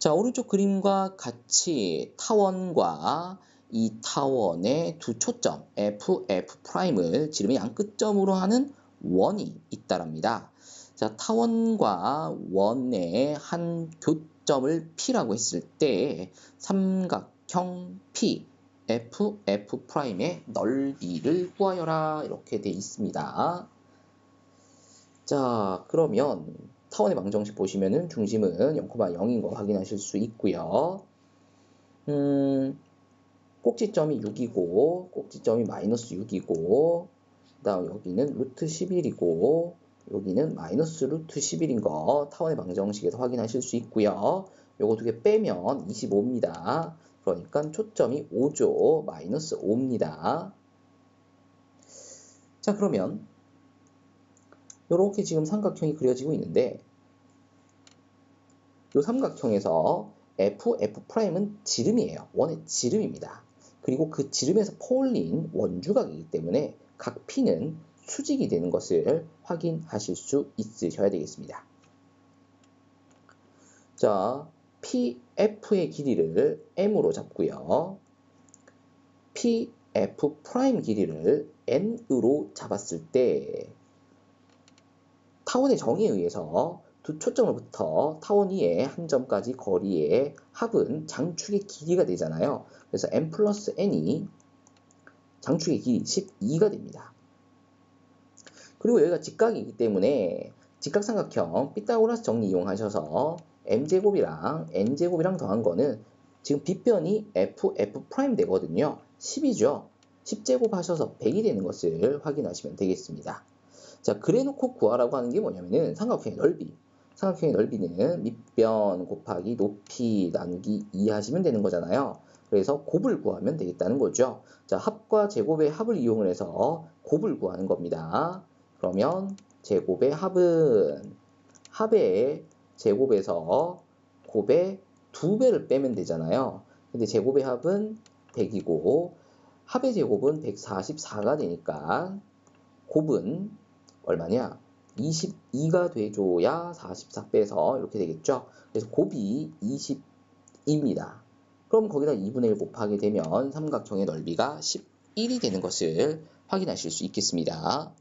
자, 오른쪽 그림과 같이 타원과 이 타원의 두 초점 F, F'을 지름의 양 끝점으로 하는 원이 있다랍니다. 자, 타원과 원의 한 교점을 P라고 했을 때 삼각형 P, F, F'의 넓이를 구하여라 이렇게 돼 있습니다. 자, 그러면 타원의 방정식 보시면은 중심은 0,0인 거 확인하실 수 있고요. 음, 꼭지점이 6이고 꼭지점이 마이너스 6이고 그 다음 여기는 루트 11이고 여기는 마이너스 루트 11인 거 타원의 방정식에서 확인하실 수 있고요. 요거 두 개 빼면 25입니다. 그러니까 초점이 5죠. 마이너스 5입니다. 자 그러면 이렇게 지금 삼각형이 그려지고 있는데 이 삼각형에서 f, f'은 지름이에요. 원의 지름입니다. 그리고 그 지름에서 퍼올린 원주각이기 때문에 각 p는 수직이 되는 것을 확인하실 수 있으셔야 되겠습니다. 자, pf의 길이를 m으로 잡고요. pf' 길이를 n으로 잡았을 때 타원의 정의에 의해서 두 초점으로부터 타원 위의 한 점까지 거리의 합은 장축의 길이가 되잖아요. 그래서 n 플러스 n이 장축의 길이 12가 됩니다. 그리고 여기가 직각이기 때문에 직각삼각형 피타고라스 정리 이용하셔서 m제곱이랑 n제곱이랑 더한 거는 지금 빗변이 f, f' 되거든요. 10이죠. 10제곱 하셔서 100이 되는 것을 확인하시면 되겠습니다. 자, 그래놓고 구하라고 하는 게 뭐냐면은 삼각형의 넓이. 삼각형의 넓이는 밑변 곱하기 높이 나누기 2 하시면 되는 거잖아요. 그래서 곱을 구하면 되겠다는 거죠. 자, 합과 제곱의 합을 이용을 해서 곱을 구하는 겁니다. 그러면 제곱의 합은 합의 제곱에서 곱의 두 배를 빼면 되잖아요. 근데 제곱의 합은 100이고 합의 제곱은 144가 되니까 곱은 얼마냐? 22가 돼줘야 44 빼서 이렇게 되겠죠. 그래서 곱이 20입니다. 그럼 거기다 2분의 1 곱하게 되면 삼각형의 넓이가 11이 되는 것을 확인하실 수 있겠습니다.